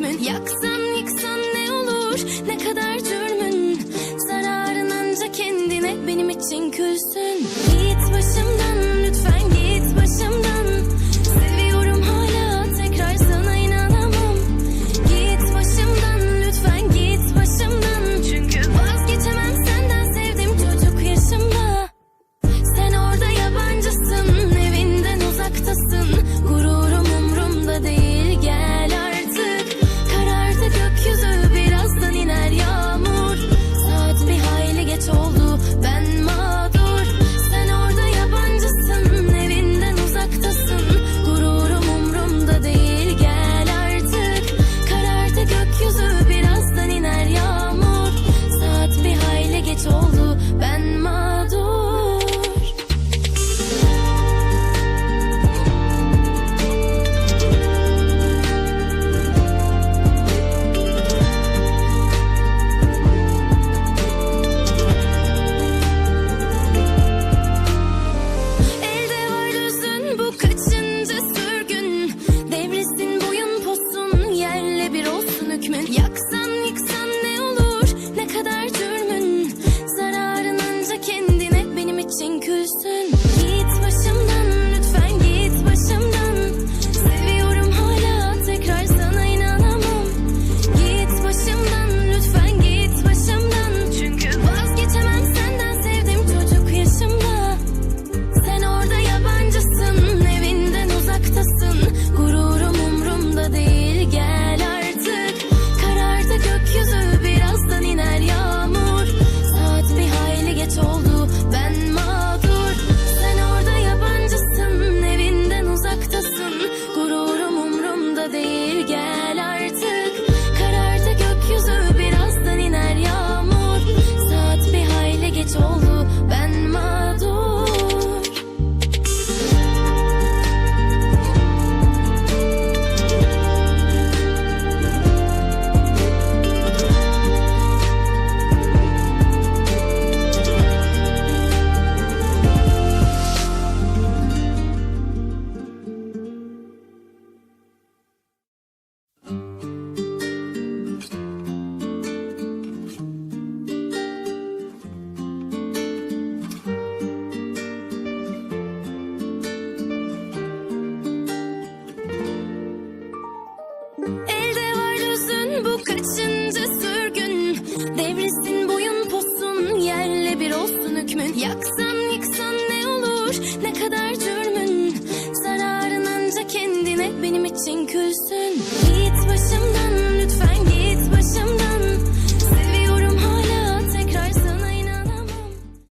hükmün Yaksan yıksan ne olur? Ne kadar cürmün Zararın ancak kendine benim için külsün Git başımdan. Yaksa could say